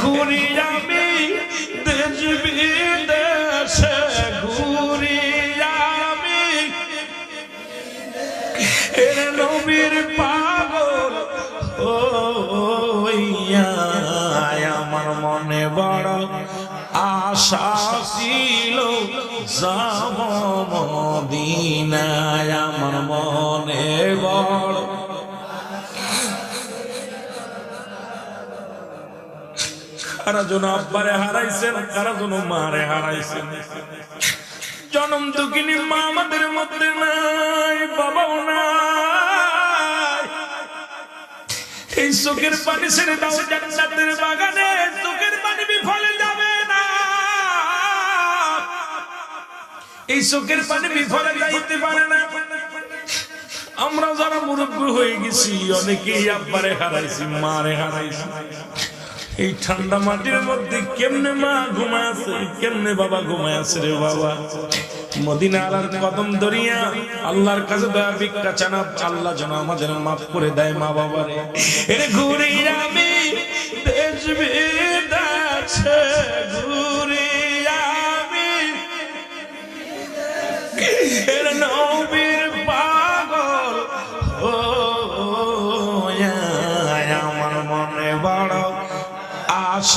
ঘুরি আমি দেশ বিদেশে ঘুরি আমি এর নবীর পাগল মনে বড় আশা ছিল যাব আমার মনে বড় কারা জন আব্বারে হারাইছেন, কারা জন মারে হারাইছেন। জনম দুঃখিনী মা আমাদের মধ্যে নাই, বাবাও নাই। এই চোখের পানি ছেড়ে দাও জান্নাতের বাগানে, চোখের পানি বিফলে যাবে না। এই চোখের পানি বিফলে যাইতে পারে না। আমরা যারা মুরব্বী হয়ে গেছি, অনেকেই আব্বারে হারাইছি, মারে হারাইছি। এই ঠান্ডা মাটির মধ্যে কেমনে মা ঘুমায় আছে? কেমনে বাবা ঘুমায় আছে রে বাবা? মদিনা কদম দরিয়া, আল্লাহর কাছে দয়া ভিক্ষা চানা, আল্লাহ যেন আমাদের মাফ করে দেয় মা বাবারে। এরে ঘুরে আমি দেশ ঘুরে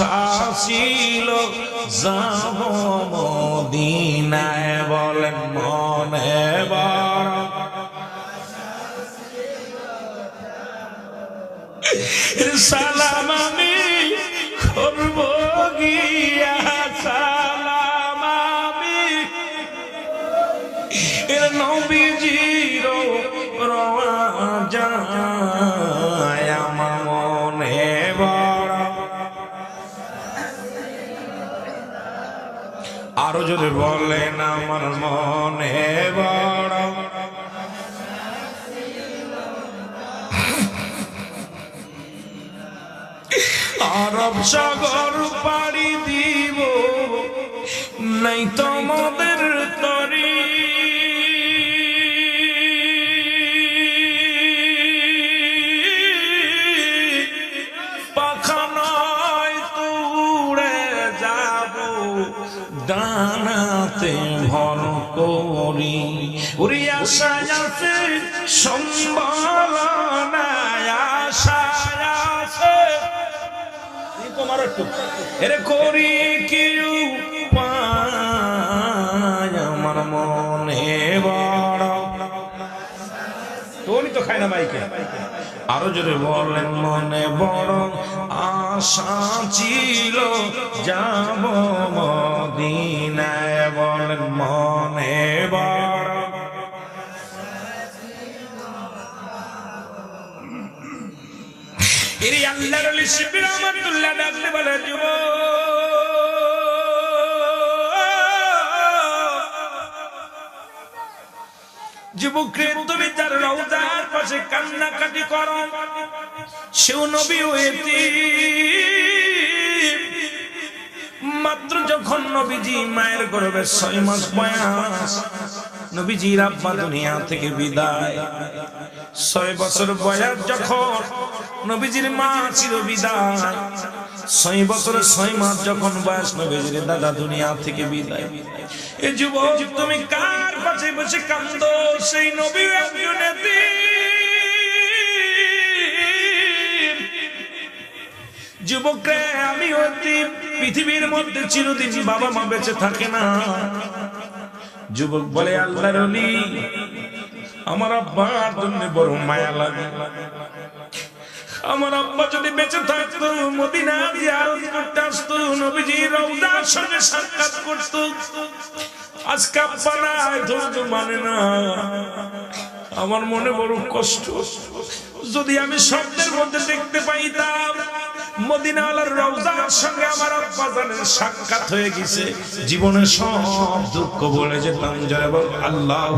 আশা ছিল যাব মদিনায় বলেন মনে বড় সালাম আমি করব গিয়া, সালাম আমি। নবীজির যায় আমার আরও যদি বলেন আমার মনে বড়। আরব সাগর পাড়ি দিব নাই তোমাদের তরি উড়ি আশা আছে সম্বল নাই আশা আছে তোমার একটু। এরে করি কি আমার মনে বড়। তোরই তো খায় না মাইকে। আরও জোরে বলেন, মনে বড় আশা ছিল, যাব মদিনায় বলেন, মনে বড়। এরি আল্লাহর আলী শিবির রহমাতুল্লাহ ডাকতে বলে, যুব মাত্র যখন নবীজি মায়ের গর্ভে ছয় মাস বয়স, নবীজির আব্বা দুনিয়া থেকে বিদায়। ছয় বছর বয়স যখন নবীজির মা ছিল বিদায়। ছয় বছর, ছয় মাস যখন বয়স, নবীজির দাদা দুনিয়া থেকে বিদায়। এ যুবক, তুমি কার পাশে বসে কান্দ সেই নবী একজন যুবকরে আমি অতি পৃথিবীর মধ্যে চিরদিন বাবা মা বেঁচে থাকে না। যুবক বলে, আল্লাহর আমার আব্বার জন্য বড় মায়া লাগে। আমার আব্বা যদি বেঁচে থাকতো, মদিনা জিয়ারত করতে আসতো নবীজি রওজার সঙ্গে সাক্ষাৎ করতো। আজকে আব্বা নাই, ধৈর্য মানে না। আমার মনে বড় কষ্ট। যদি আমি স্বপ্নের মধ্যে দেখতে পাইতাম, মদিনাওয়ালার রওজার সঙ্গে আমার আব্বা জানের সাক্ষাৎ হয়ে গেছে। জীবনে সব দুঃখ বলে যেতাম, জয় বল, আল্লাহ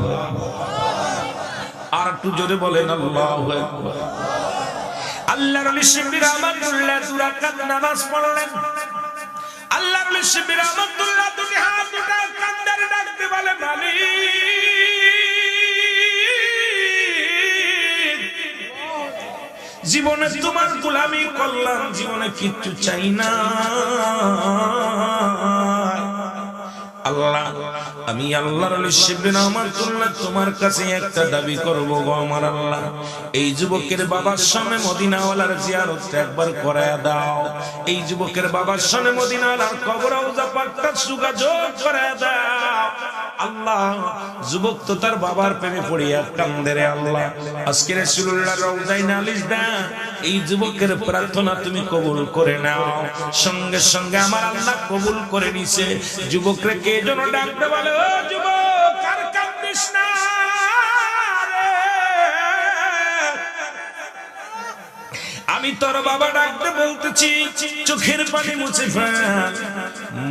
আর একটু জোরে বলেন, আল্লাহ আল্লাহর আলী শিবির রহমাতুল্লাহ দুরাকাত নামাজ পড়লেন। আল্লাহর আলী শিবির রহমাতুল্লাহ দুটি হাত দুটা কান্দারে ডাকতে বলে, মালিক, জীবনে তোমার গোলামি করলাম, জীবনে কিচ্ছু চাই না। আল্লাহ আমি আল্লাহর শিবরিন আমার তুল্লাহ তোমার কাছে একটা দাবি করব গো আমার আল্লাহ। এই যুবকের বাবার সামনে মদিনাওয়ালার জিয়ারত একবার করায় দাও। এই যুবকের বাবার সামনে মদিনাওয়ালার কবর রওজা পাকটা যোগাযোগ করায় দাও। আল্লাহ, যুবক তো তার বাবার প্রেমে পড়িয়া কান্দে রে আল্লাহ। আজকে রাসূলুল্লাহ রওজায় নালিশ দা এই যুবকের প্রার্থনা তুমি কবুল করে নাও। সঙ্গে সঙ্গে আমার আল্লাহ কবুল করে নিছে। যুবকরে কে যেন ডাকতে বলে, ও যুবক, আর কান্দিস না আমি তোর বাবা ডাকতে বলতেছি, চোখের পানি মুছে ফেল।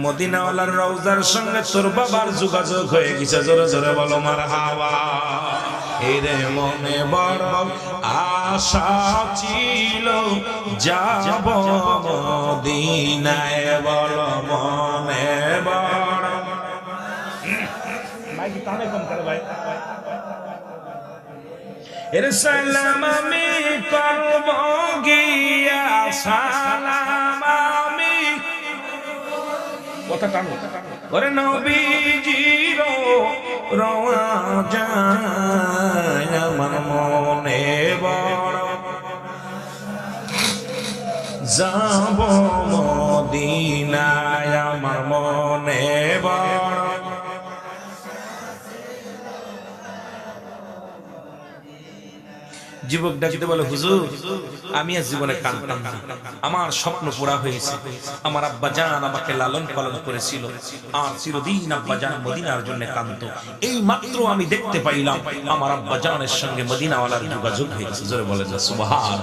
মদিনাওয়ালার রওজার সঙ্গে তোর বাবার যোগাযোগ হয়ে গেছে। জোরে জোরে বলো মার হাওয়া এরে মনে বড় আশা ছিল যাব মদিনায় বল মনে বড়। এর সালাম আমি করব গিয়া সালাম আমি কথা টানো। ওরে নবীজির রওয়া যায় আমার মনে বড়। যাব মদিনায় আমার মনে বড়। যুবক ডাকিতে বলে হুজুর। আমি আর জীবনে কাঁদতাম। না আমার স্বপ্ন পুরা হয়েছে। আমার আব্বা জান আমাকে লালন পালন করেছিল। আর চিরদিন আব্বা জান মদিনার জন্য কান্ত এই মাত্র আমি দেখতে পাইলাম, আমার আব্বা জানের সঙ্গে মদিনাওয়ালার যোগাযোগ হয়েছে। জোরে বলে যা সুবহান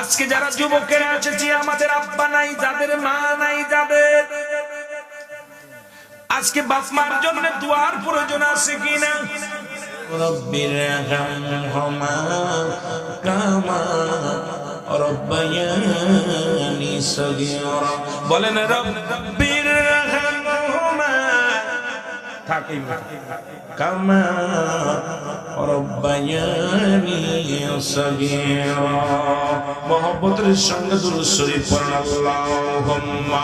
আজকে যারা যুবকেরা এসেছি আমাদের আব্বা নাই, যাদের মা নাই, যাদের আজকে বাপ মার জন্য দুয়ার প্রয়োজন আছে কিনা رب ارحمهما كما ربياني صغيرا বলেন رب ارحمهما থাকি কামা রব্বায়ানি সগীরা মহব্বতের সঙ্গে দুরূদ শরীফ পড়ুন আল্লাহুম্মা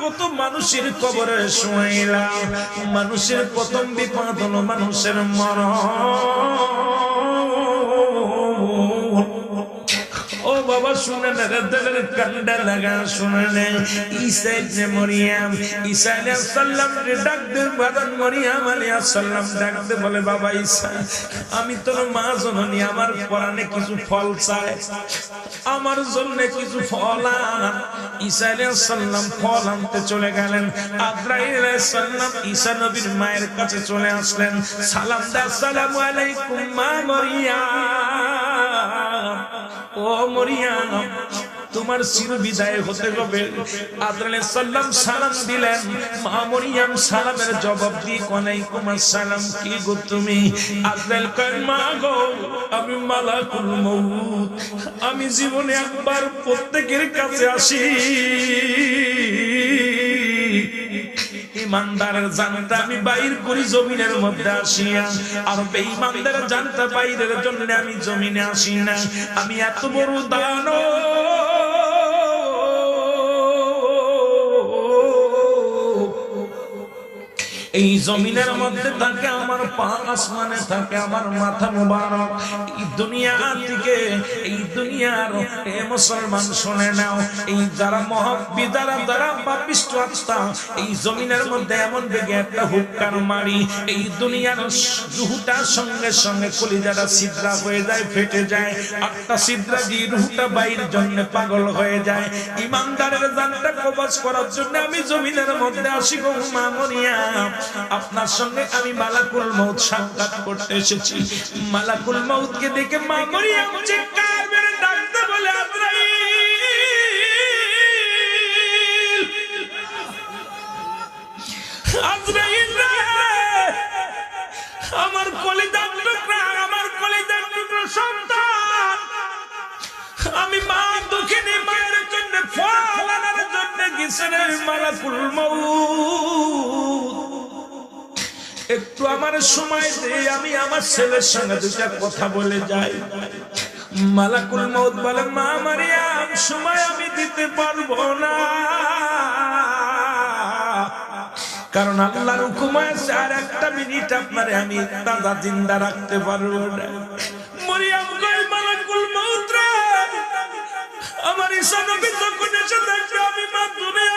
কত মানুষের কবরে শুয়াইলা মানুষের প্রথম বিপদ হলো মানুষের মরণ। মরিয়াম সালাম সালাম বলে, বাবা আমি তোর মা জননী, আমার পরাণে কিছু ফল চাই, আমার জন্য কিছু ফল আন। সালাম ফল আনতে চলে গেলেন। সালাম ঈসা নবীর মায়ের কাছে চলে আসলেন। সালাম দা আসসালামু আলাইকুম মা মরিয়াম। ও মরিয়াম, তোমার চির বিদায় হতে হবে। আদরালে সাল্লাম সালাম দিলেন। মা মরিয়াম সালামের জবাব দিয়ে কোনাইকুম সালাম, কি গো তুমি? আদরাল কয় মা গো, আমি মালাকুল মউত। আমি জীবনে একবার প্রত্যেকের কাছে আসি। আমি বাইর করি জমিনের মধ্যে আর আমি জমিনে আসি না। আমি এত বড় দানো এই জমিনের মধ্যে থাকে আমার পা আসমানে থাকে আমার মাথা মুবারক। এই দুনিয়া থেকে, এই দুনিয়ার এ মুসলমান শুনে নাও। এই যারা মহাব্বি, যারা যারা পাপিষ্ট আত্মা, এই জমিনের মধ্যে এমন বেগে একটা হুক্কার মারি, এই দুনিয়ার রুহুটার সঙ্গে সঙ্গে কলিজাটা সিদ্রা হয়ে যায়, ফেটে যায়। আটটা সিদ্রা দিয়ে রুহুটা বাইর জন্য পাগল হয়ে যায়। ইমানদারের জানটা কবজ করার জন্য আমি জমিনের মধ্যে আসি গো মা মরিয়া। আপনার সঙ্গে আমি মালাকুল মৌত সাক্ষাৎ করতে এসেছি। মালাকুল মৌতকে দেখে মা মরিয়াম চিৎকার মেরে ডাকতে বলে আমার কলিজার টুকরা, আমার কলিজার টুকরা সন্তান, আমি মা দুঃখিনী মায়ের জন্য ফল আনার জন্য গেছিলেন মালাকুল মউত। একটু আমার সময় দে, আমি আমার ছেলের সঙ্গে দুটা কথা বলে যাই। মালাকুল মউত বলে মা মারিয়াম, সময় আমি দিতে পারব না। কারণ আল্লাহর হুকুম আছে, আর একটা মিনিট আপনারে আমি তাজা জিন্দা রাখতে পারব না। মরিয়াম কই মালাকুল মউত রে, আমার ঈশা নবী যখন এসে দেখবে আমি মা দুনিয়ার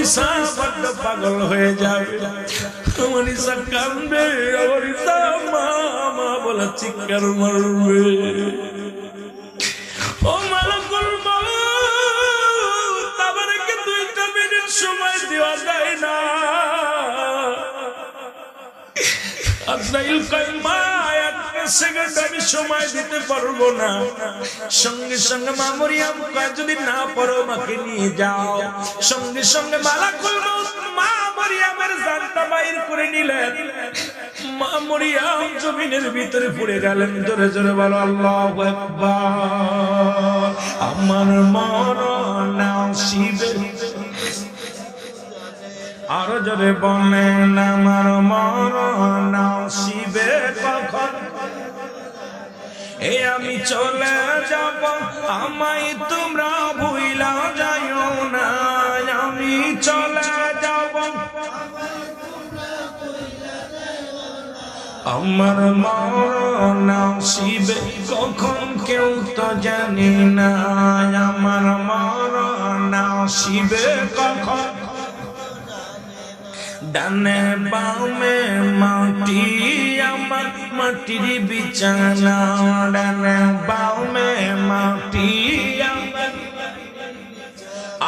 ঈশা বড্ড পাগল হয়ে যাবে। বলে মারবে। ও মালাকুল আমাকে দুইটা মিনিট সময় দেওয়া যায় না। সেকেন্ড সময় দিতে পারব না। সঙ্গে সঙ্গে যদি না পারো নিয়ে যাও। সঙ্গে সঙ্গে মালাকুল মউত মা মরিয়ামের জানটা বাইর করে নিলেন। মা মরিয়াম জমিনের ভিতরে পড়ে গেলেন। জোরে জোরে বলো, আল্লাহু আমার মরণ শিবে আরও জোরে বলেন আমার মরণ শিবে কখন? এ আমি চলে যাব, আমায় তোমরা ভুইলা যাইও না, আমি চলে যাব। আমার মরণ শিবে কখন কেউ তো জানি না, আমার মরণ শিবে কখন? ডানে বামে মাটি, আমার মাটির বিছানা। ডানে বামে মাটি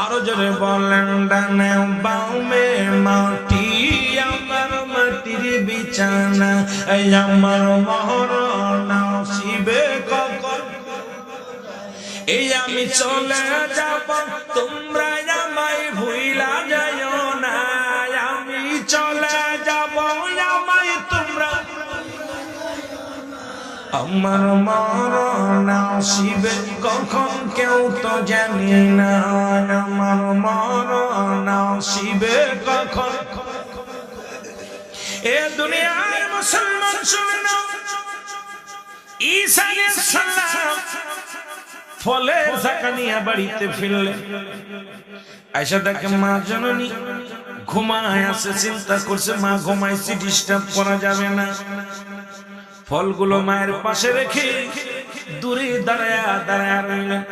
আরও জোরে বলেন, ডানে বামে মাটি, আমার মাটির বিছানা। এই আমার মরণ শিবে কখন? এই আমি চলে যাব তোমরা আমায় ভুইলা যাইও আমার মরণ শিবে কখন কেউ তো জানি না। আমার মরণ শিবে কখন? এ দুনিয়ার মুসলমান শুনে নাও। ঈসা সালাম ফলের ঝাঁকা নিয়ে বাড়িতে ফিরলেন। আয়সা দেখে মা জননী ঘুমায় আছে, চিন্তা করছে, মা ঘুমাইছি ডিস্টার্ব করা যাবে না। ফলগুলো মায়ের পাশে রেখে দূরে দাঁড়ায় দাঁড়ায় রইলেন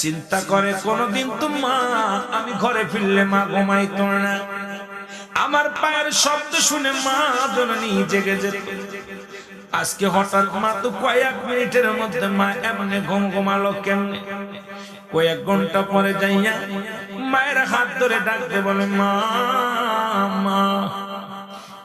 চিন্তা করে কোনদিন তো মা, আমি ঘরে ফিরলে মা ঘুমাইতো না। আমার পায়ের শব্দ শুনে মা জননী জেগে যেত। আজকে হঠাৎ মা তো কয়েক মিনিটের মধ্যে মা এমনি ঘুম ঘুমালো কেমনে? কয়েক ঘণ্টা পরে যাইয়া মায়ের হাত ধরে ডাকতে বলে, মা মা।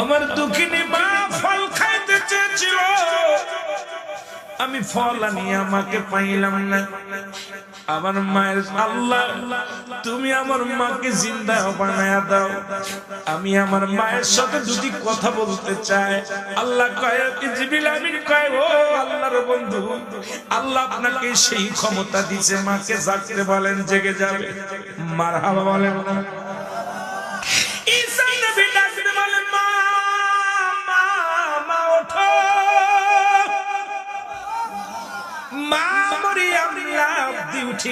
আমার দুঃখিনী মা ফল খাইতে চেয়েছিল। আমি ফল আনি আমাকে পাইলাম না। আমার মায়ের আল্লাহ, তুমি আমার মাকে জিন্দা বানায়া দাও। আমি আমার মায়ের সাথে যদি কথা বলতে চাই, আল্লাহ আল্লাহর বন্ধু, আল্লাহ আপনাকে সেই ক্ষমতা দিছে, মাকে জাগতে বলেন, জেগে যাবে। মারহাবা বলেন। না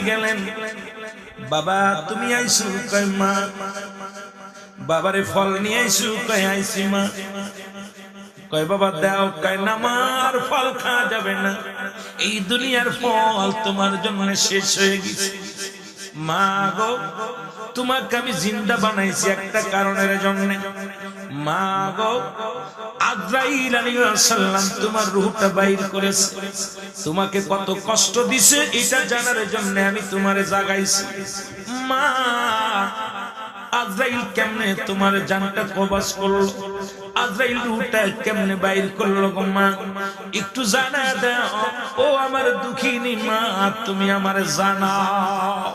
গেলেন। বাবা, তুমি আইসু, কয় মা। বাবারে ফল নিয়ে আইসু, কয় আইসি মা। কয় বাবা, দাও, কয় না মা ফল খাওয়া যাবে না। এই দুনিয়ার ফল তোমার জন্য শেষ হয়ে গেছে। মা গো, তোমাকে আমি জিন্দা বানাইছি একটা কারণের জন্য। মা গো, আজরাইল আলাইহিস সালাম তোমার রূহটা বাইর করেছে। তোমাকে কত কষ্ট দিছে, এটা জানার জন্য আমি তোমারে জাগাইছি। মা, আজরাইল কেমনে তোমার জানটা কবাস করল? আজরাইল রুহটা কেমনে বাইর করল গো মা? একটু জানা দাও, ও আমার দুঃখিনী মা, তুমি আমার জানাও।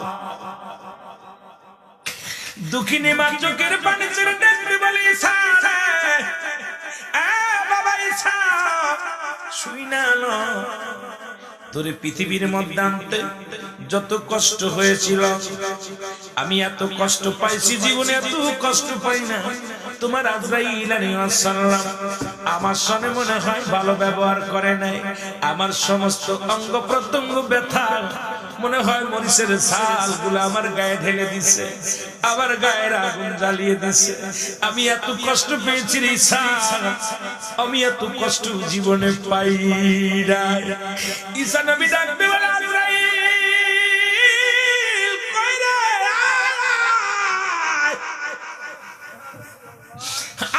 দুঃখিনী মা চোখের পানি ছেড়ে দেখতে বলি ইসা তোরে পৃথিবীর মধ্যে যত কষ্ট হয়েছিল, আমি এত কষ্ট পাইছি, জীবনে এত কষ্ট পাই না। তোমার আজরাইল আলাইহিস সালাম আমার সনে মনে হয় ভালো ব্যবহার করে নাই। আমার সমস্ত অঙ্গ প্রত্যঙ্গ ব্যথা মনে হয় মরিচের ছালগুলো আমার গায়ে ঢেলে দিছে, আমার গায়ের আগুন জ্বালিয়ে দিছে। আমি এত কষ্ট পেয়েছি রে ঈশা আমি এত কষ্ট জীবনে পাই ঈশা নবী ডাকবে।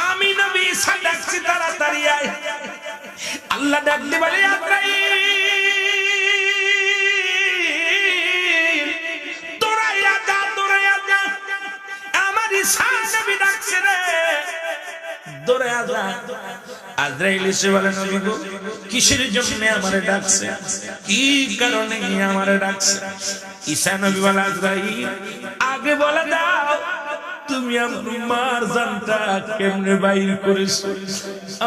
আমি নবী ঈশা ডাকছি, তাড়াতাড়ি আয়। আল্লাহ ডাকতে বলে, আজরাইল দৌড়াইয়া আজা আজরাইল এসে বলে, নবী গো, কিসের জন্য আমারে ডাকছে? কি কারণে আমারে ডাকছে? ঈসা নবী বলে, আজরাইল, আগে বলে দাও, তুমি আমার মার জানটা কেমনে বাইর করেছ?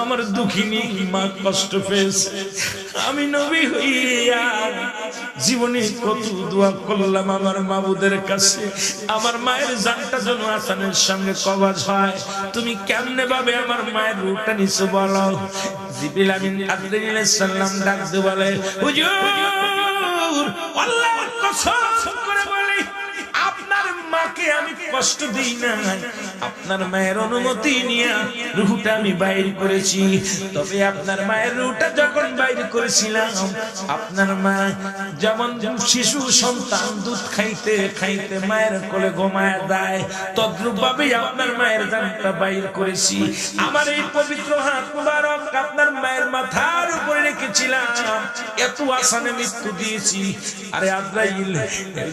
আমার দুঃখিনী মা কষ্ট পেয়েছে। আমি নবী হইয়া জীবনে কত দোয়া করলাম আমার মাবুদের কাছে। আমার মায়ের জানটা যেন আসানের সঙ্গে কবাজ হয়। তুমি কেমনে ভাবে আমার মায়ের রূপটা নিছো বলো? জিবিল আমিন আব্দুল সাল্লাম ডাকতে বলে, হুজুর, আল্লাহর কসম করে আমি কষ্ট দিই না আপনার মায়ের অনুমতি আমি বাইর করেছি। তবে আপনার মায়ের যখন বাইর করেছিলাম, আপনার মা যেমন শিশু সন্তান দুধ খাইতে খাইতে মায়ের কোলে ঘুমায় দেয় তদ্রুপ ভাবে আপনার মায়ের জানটা বাইর করেছি। আমার এই পবিত্র হাত মুবারক আপনার মায়ের মাথার উপরে রেখেছিলাম। এত আসানে মৃত্যু দিয়েছি। আরে আব্রাইল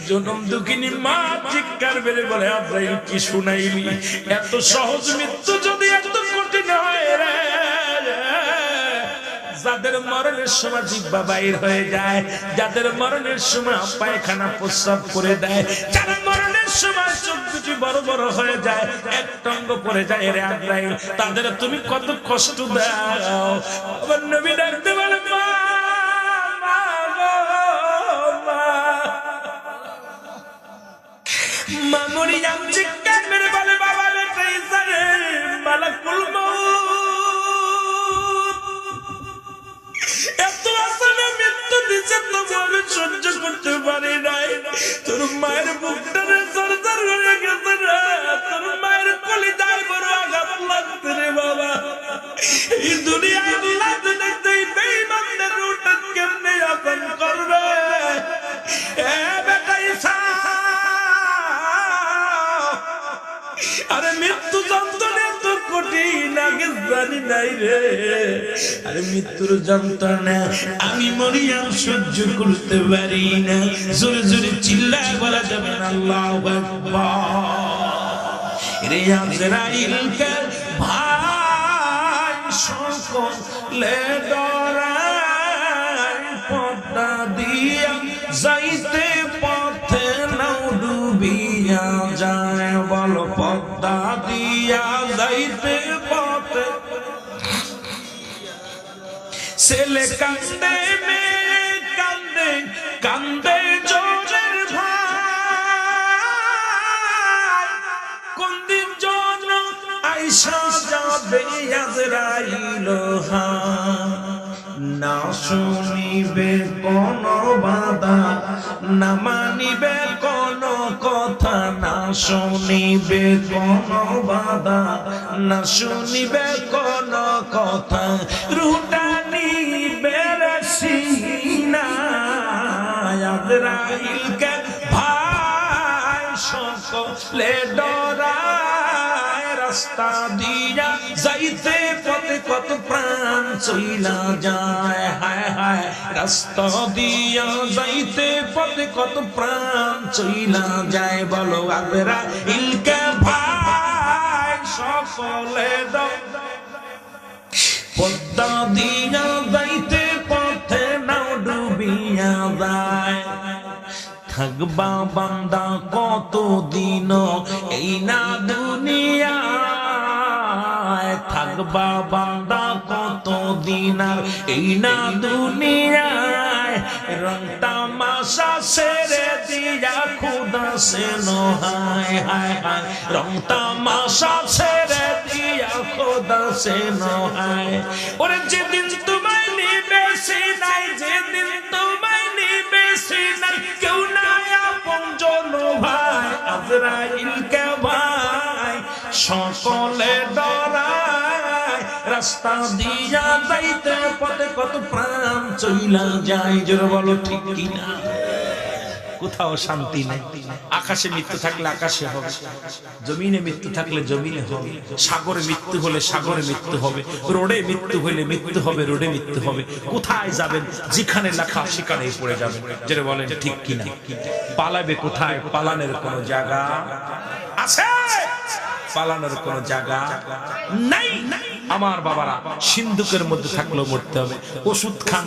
জনম দুঃখিনী মা চিৎকার বেড়ে বলে আব্রাইল কি শুনাইলি? এত সহজ মৃত্যু যদি এত কঠিন হয় রে যাদের মরণের সময় জিব্বা বাইর হয়ে যায়, যাদের মরণের সময় পায়খানা প্রস্রাব করে দেয়, যারা মরণের সময় চোখ দুটি বড় বড় হয়ে যায় এক টঙ্গ পরে যায় রে আগ্রাই তাদের তুমি কত কষ্ট দাও? আবার নবী ডাকতে মা মা মামুনি জান চিৎকার বলে, বাবা রে ট্রেজারে মালাকুল মউত এত আসলে মৃত্যু দিছে আমি করতে পারি মায়ের বুকটা রে সরসর হয়ে মায়ের কলিজায় বড় আঘাত লাগছে বাবা। এই দুনিয়া আল্লাহ দিলে তুই বেঈমানদের রুটা কেমনে আপন করবে। মৃত্যু যন্ত্রণা তোর কঠিন আগে জানি নাই রে। আরে মৃত্যুর যন্ত্রণা, আমি মরিয়াম সহ্য করতে পারি না। জোরে জোরে চিল্লায় বলা যাবে না, আল্লাহ রে আজরাইলকে ভাই সকলে ডরাই, পদ্মা দিয়া যাইতে পথে নাও ডুবিয়া। যাইতে পথে ছেলে কান্দে, মেয়ে কান্দে কান্দে জোরের ভাই। কোন দিন জন আইসা যাবে আজরাইল হা। না শুনিবে কোন বাধা, না মানিবে কোন কথা। শুনিবে কোন বাধা না শুনিবে কোন কথা। রুটা বেরসি না আজরাইলকে ভাই সকলে ডরায় রাস্তা দিয়া যাইতে পথে কত প্রাণ চইলা যায়। হায় হায়, রাস্তা দিয়া যাইতে পথে কত প্রাণ চইলা যায়। বলো আজরা ইলকে ভাই, সকলে ডরায় পদ্মা দিয়া যাইতে পথে নাও ডুবিয়া যায়। থাকবা বান্দা কত দিন এই না দুনিয়ায় থাকবা বান্দা কত দিন আর এই না দুনিয়ায় রং তামাশা সেরে দিয়া খুদা সে নহায় হায় হায়। রং তামাশা সেরে দিয়া খুদা সে নহায় ওরে যেদিন তোমায় নিবে সে নাই, যেদিন তোমায় নিবে সে নাই, কেউ নাই আপন জন ভাই, আজরাইল কে ভাই, সকলে ডরায়। রাস্তা দিয়া যাইতে পথে কত প্রাণ চইলা যায়, জোর বলো ঠিক কিনা? কোথাও শান্তি নেই। আকাশে মৃত্যু থাকলে আকাশে হবে, জমিনে মৃত্যু থাকলে জমিনে হবে, সাগরে মৃত্যু হলে সাগরে মৃত্যু হবে, রোডে মৃত্যু হলে মৃত্যু হবে, রোডে মৃত্যু হবে। কোথায় যাবেন? যেখানে লেখা সেখানেই পড়ে যাবেন। যেটা বলেন ঠিক কিনা? পালাবে কোথায়? পালানের কোন জায়গা আছে? পালানোর কোন জায়গা নাই নাই। আমার বাবারা সিন্ধুকের মধ্যে থাকলেও মরতে হবে। ওষুধ খান।